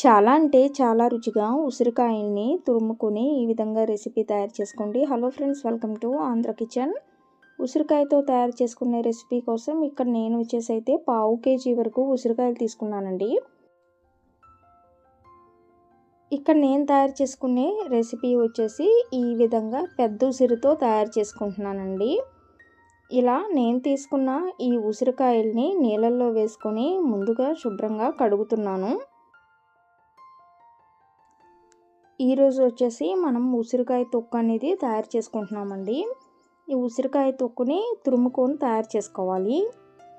చాలా అంటే చాలా రుచిగా ఉసిరికాయల్ని తురుముకొని ఈ విధంగా రెసిపీ తయారు చేసుకోండి. Hello friends welcome to Andhra kitchen ఉసిరికాయతో తయారు చేసుకునే రెసిపీ కోసం ఇక్కడ నేను వచ్చేసి అయితే పావు కేజీ వరకు ఉసిరికాయలు తీసుకున్నానండి. ఇక్కడ నేను తయారు చేసుకునే రెసిపీ వచ్చేసి ఈ విధంగా పెద్ద ఉసిరితో తయారు చేసుకుంటున్నానండి. ఇలా నేను తీసుకున్న ఈ ఉసిరికాయల్ని నీళ్ళల్లో వేసుకొని ముందుగా శుభ్రంగా కడుగుతున్నాను. ఈరోజు వచ్చేసి మనం ఉసిరికాయ తొక్కు అనేది తయారు చేసుకుంటున్నామండి. ఈ ఉసిరికాయ తొక్కుని తురుముకొని తయారు చేసుకోవాలి.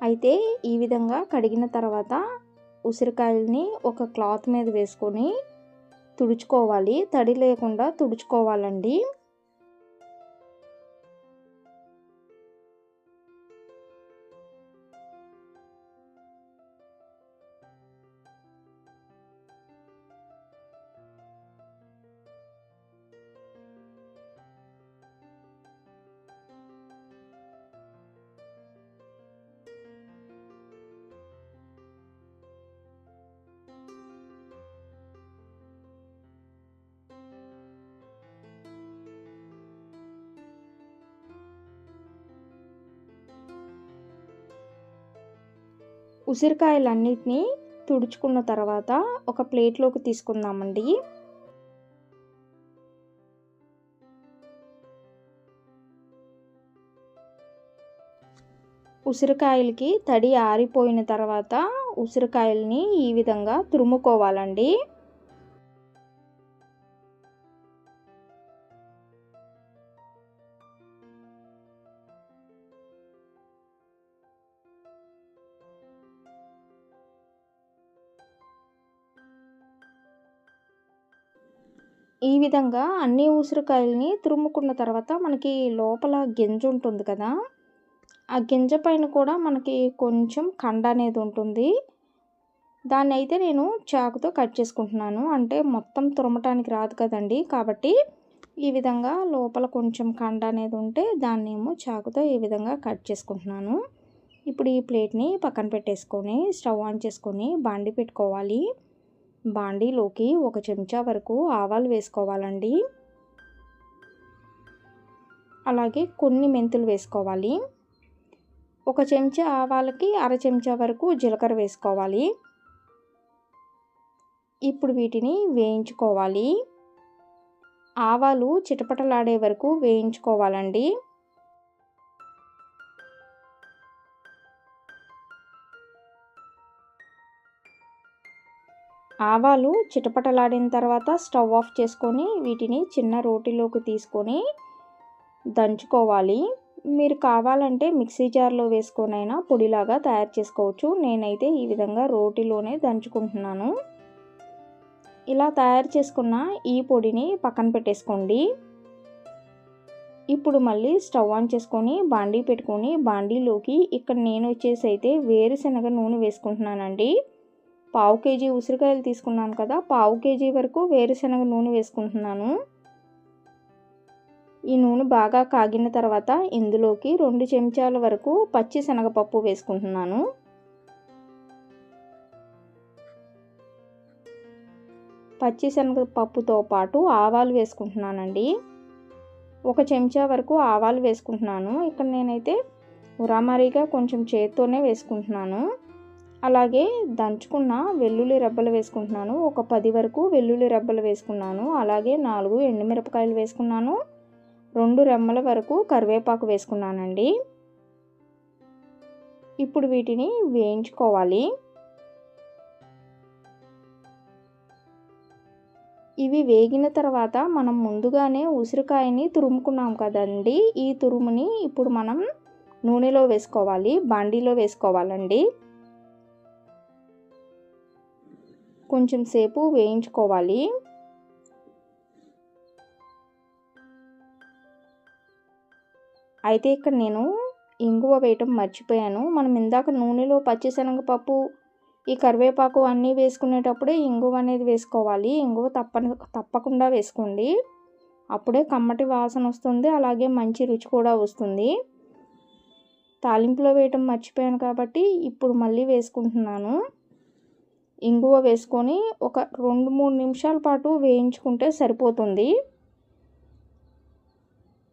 అయితే ఈ విధంగా కడిగిన తర్వాత ఉసిరికాయల్ని ఒక క్లాత్ మీద వేసుకొని తుడుచుకోవాలి. తడి లేకుండా తుడుచుకోవాలండి. ఉసిరికాయలన్నిటినీ తుడుచుకున్న తర్వాత ఒక ప్లేట్లోకి తీసుకుందామండి. ఉసిరికాయలకి తడి ఆరిపోయిన తర్వాత ఉసిరికాయలని ఈ విధంగా తురుముకోవాలండి. ఈ విధంగా అన్ని ఉసిరికాయలని తురుముకున్న తర్వాత మనకి లోపల గింజ ఉంటుంది కదా ఆ గింజ పైన కూడా మనకి కొంచెం కండ అనేది ఉంటుంది. దాన్ని అయితే నేను చాకుతో కట్ చేసుకుంటున్నాను. అంటే మొత్తం తురమటానికి రాదు కదండి. కాబట్టి ఈ విధంగా లోపల కొంచెం కండ అనేది ఉంటే దాన్ని ఏమో చాకుతో ఈ విధంగా కట్ చేసుకుంటున్నాను. ఇప్పుడు ఈ ప్లేట్ని పక్కన పెట్టేసుకొని స్టవ్ ఆన్ చేసుకొని బాండి పెట్టుకోవాలి. బాండీలోకి ఒక చెంచా వరకు ఆవాలు వేసుకోవాలండి. అలాగే కొన్ని మెంతులు వేసుకోవాలి. ఒక చెంచా ఆవాలకి అర చెంచా వరకు జీలకర్ర వేసుకోవాలి. ఇప్పుడు వీటిని వేయించుకోవాలి. ఆవాలు చిటపటలాడే వరకు వేయించుకోవాలండి. ఆవాలు చిటపటలాడిన తర్వాత స్టవ్ ఆఫ్ చేసుకొని వీటిని చిన్న రోటిలోకి తీసుకొని దంచుకోవాలి. మీరు కావాలంటే మిక్సీ జార్లో వేసుకొనైనా పొడిలాగా తయారు చేసుకోవచ్చు. నేనైతే ఈ విధంగా రోటిలోనే దంచుకుంటున్నాను. ఇలా తయారు చేసుకున్న ఈ పొడిని పక్కన పెట్టేసుకోండి. ఇప్పుడు మళ్ళీ స్టవ్ ఆన్ చేసుకొని బాండీ పెట్టుకొని బాండీలోకి ఇక్కడ నేను వచ్చేసి అయితే వేరుశనగ నూనె వేసుకుంటున్నానండి. పావు కేజీ ఉసిరికాయలు తీసుకున్నాను కదా పావు కేజీ వరకు వేరుశనగ నూనె వేసుకుంటున్నాను. ఈ నూనె బాగా కాగిన తర్వాత ఇందులోకి రెండు చెంచాల వరకు పచ్చి శనగపప్పు వేసుకుంటున్నాను. పచ్చి శనగపప్పుతో పాటు ఆవాలు వేసుకుంటున్నానండి. ఒక చెంచా వరకు ఆవాలు వేసుకుంటున్నాను. ఇక్కడ నేనైతే ఉరామరిగా కొంచెం చేత్తోనే వేసుకుంటున్నాను. అలాగే దంచుకున్న వెల్లుల్లి రెబ్బలు వేసుకుంటున్నాను. ఒక పది వరకు వెల్లుల్లి రెబ్బలు వేసుకున్నాను. అలాగే నాలుగు ఎండుమిరపకాయలు వేసుకున్నాను. రెండు రెమ్మల వరకు కరివేపాకు వేసుకున్నానండి. ఇప్పుడు వీటిని వేయించుకోవాలి. ఇవి వేగిన తర్వాత మనం ముందుగానే ఉసిరికాయని తురుముకున్నాం కదండి. ఈ తురుముని ఇప్పుడు మనం నూనెలో వేసుకోవాలి. బాండీలో వేసుకోవాలండి. కొంచెం సేపు వేయించుకోవాలి. అయితే ఇక్కడ నేను ఇంగువ వేయటం మర్చిపోయాను. మనం ఇందాక నూనెలో పచ్చిశనగపప్పు ఈ కరివేపాకు అన్నీ వేసుకునేటప్పుడే ఇంగువ అనేది వేసుకోవాలి. ఇంగువ తప్పని తప్పకుండా వేసుకోండి. అప్పుడే కమ్మటి వాసన వస్తుంది అలాగే మంచి రుచి కూడా వస్తుంది. తాలింపులో వేయటం మర్చిపోయాను కాబట్టి ఇప్పుడు మళ్ళీ వేసుకుంటున్నాను. ఇంగువ వేసుకొని ఒక రెండు మూడు నిమిషాల పాటు వేయించుకుంటే సరిపోతుంది.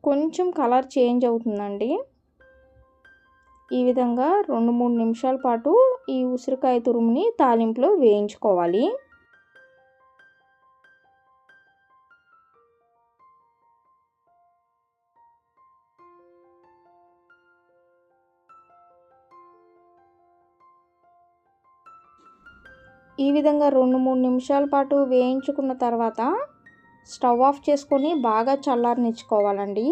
కొంచెం కలర్ చేంజ్ అవుతుందండి. ఈ విధంగా రెండు మూడు నిమిషాల పాటు ఈ ఉసిరికాయ తురుముని తాలింపులో వేయించుకోవాలి. ఈ విధంగా రెండు మూడు నిమిషాల పాటు వేయించుకున్న తర్వాత స్టవ్ ఆఫ్ చేసుకొని బాగా చల్లారనిచ్చుకోవాలండి.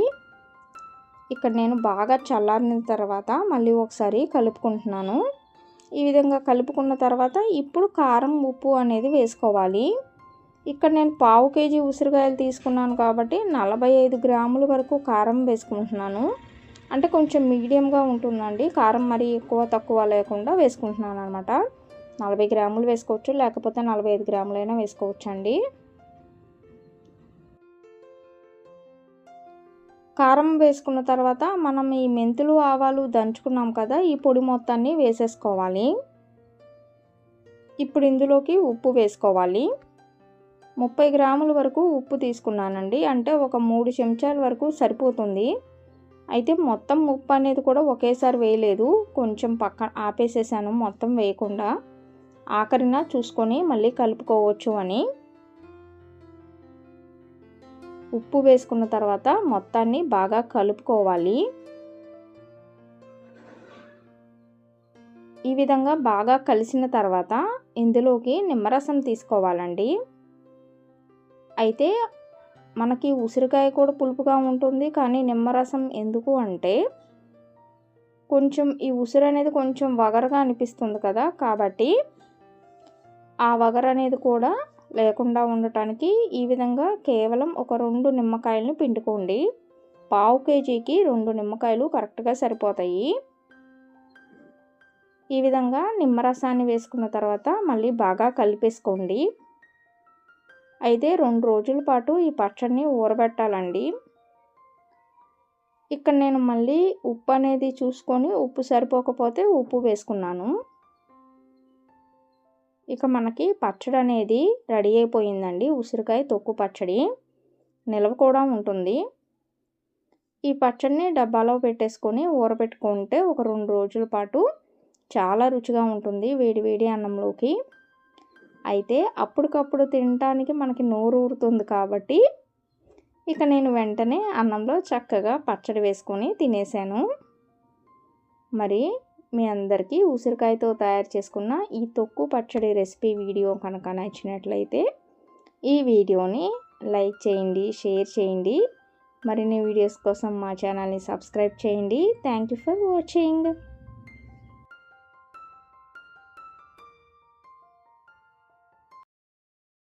ఇక్కడ నేను బాగా చల్లారిన తర్వాత మళ్ళీ ఒకసారి కలుపుకుంటున్నాను. ఈ విధంగా కలుపుకున్న తర్వాత ఇప్పుడు కారం ఉప్పు అనేది వేసుకోవాలి. ఇక్కడ నేను పావు కేజీ ఉసిరికాయలు తీసుకున్నాను కాబట్టి నలభై ఐదు గ్రాముల వరకు కారం వేసుకుంటున్నాను. అంటే కొంచెం మీడియంగా ఉంటుందండి. కారం మరి ఎక్కువ తక్కువ లేకుండా వేసుకుంటున్నాను అనమాట నలభై గ్రాములు వేసుకోవచ్చు లేకపోతే నలభై ఐదు గ్రాములైనా వేసుకోవచ్చు అండి కారం వేసుకున్న తర్వాత మనం ఈ మెంతులు ఆవాలు దంచుకున్నాం కదా ఈ పొడి మొత్తాన్ని వేసేసుకోవాలి. ఇప్పుడు ఇందులోకి ఉప్పు వేసుకోవాలి. ముప్పై గ్రాముల వరకు ఉప్పు తీసుకున్నానండి అంటే ఒక మూడు చెంచాల వరకు సరిపోతుంది. అయితే మొత్తం ఉప్పు అనేది కూడా ఒకేసారి వేయలేదు కొంచెం పక్క ఆపేసేసాను మొత్తం వేయకుండా. ఆఖరిన చూసుకొని మళ్ళీ కలుపుకోవచ్చు అని. ఉప్పు వేసుకున్న తర్వాత మొత్తాన్ని బాగా కలుపుకోవాలి. ఈ విధంగా బాగా కలిసిన తర్వాత ఇందులోకి నిమ్మరసం తీసుకోవాలండి. అయితే మనకి ఉసిరికాయ కూడా పులుపుగా ఉంటుంది కానీ నిమ్మరసం ఎందుకు అంటే కొంచెం ఈ ఉసిరి అనేది కొంచెం వగరగా అనిపిస్తుంది కదా కాబట్టి ఆ వగర అనేది కూడా లేకుండా ఉండటానికి ఈ విధంగా కేవలం ఒక రెండు నిమ్మకాయలను పిండుకోండి. పావు కేజీకి రెండు నిమ్మకాయలు కరెక్ట్గా సరిపోతాయి. ఈ విధంగా నిమ్మరసాన్ని వేసుకున్న తర్వాత మళ్ళీ బాగా కలిపేసుకోండి. అయితే రెండు రోజుల పాటు ఈ పచ్చడిని ఊరబెట్టాలండి. ఇక్కడ నేను మళ్ళీ ఉప్పు అనేది చూసుకొని ఉప్పు సరిపోకపోతే ఉప్పు వేసుకున్నాను. ఇక మనకి పచ్చడి అనేది రెడీ అయిపోయిందండి. ఉసిరికాయ తొక్కు పచ్చడి నిల్వ కూడా ఉంటుంది. ఈ పచ్చడిని డబ్బాలో పెట్టేసుకొని ఊరబెట్టుకుంటే ఒక రెండు రోజుల పాటు చాలా రుచిగా ఉంటుంది వేడి వేడి అన్నంలోకి. అయితే అప్పటికప్పుడు తినటానికి మనకి నోరు ఊరుతుంది కాబట్టి ఇక నేను వెంటనే అన్నంలో చక్కగా పచ్చడి వేసుకొని తినేసాను. మరి మీ అందరికీ ఉసిరికాయతో తయారు చేసుకున్న ఈ తొక్కు పచ్చడి రెసిపీ వీడియో కనుక నచ్చినట్లయితే ఈ వీడియోని లైక్ చేయండి షేర్ చేయండి. మరిన్ని వీడియోస్ కోసం మా ఛానల్ని సబ్స్క్రైబ్ చేయండి. Thank you for watching.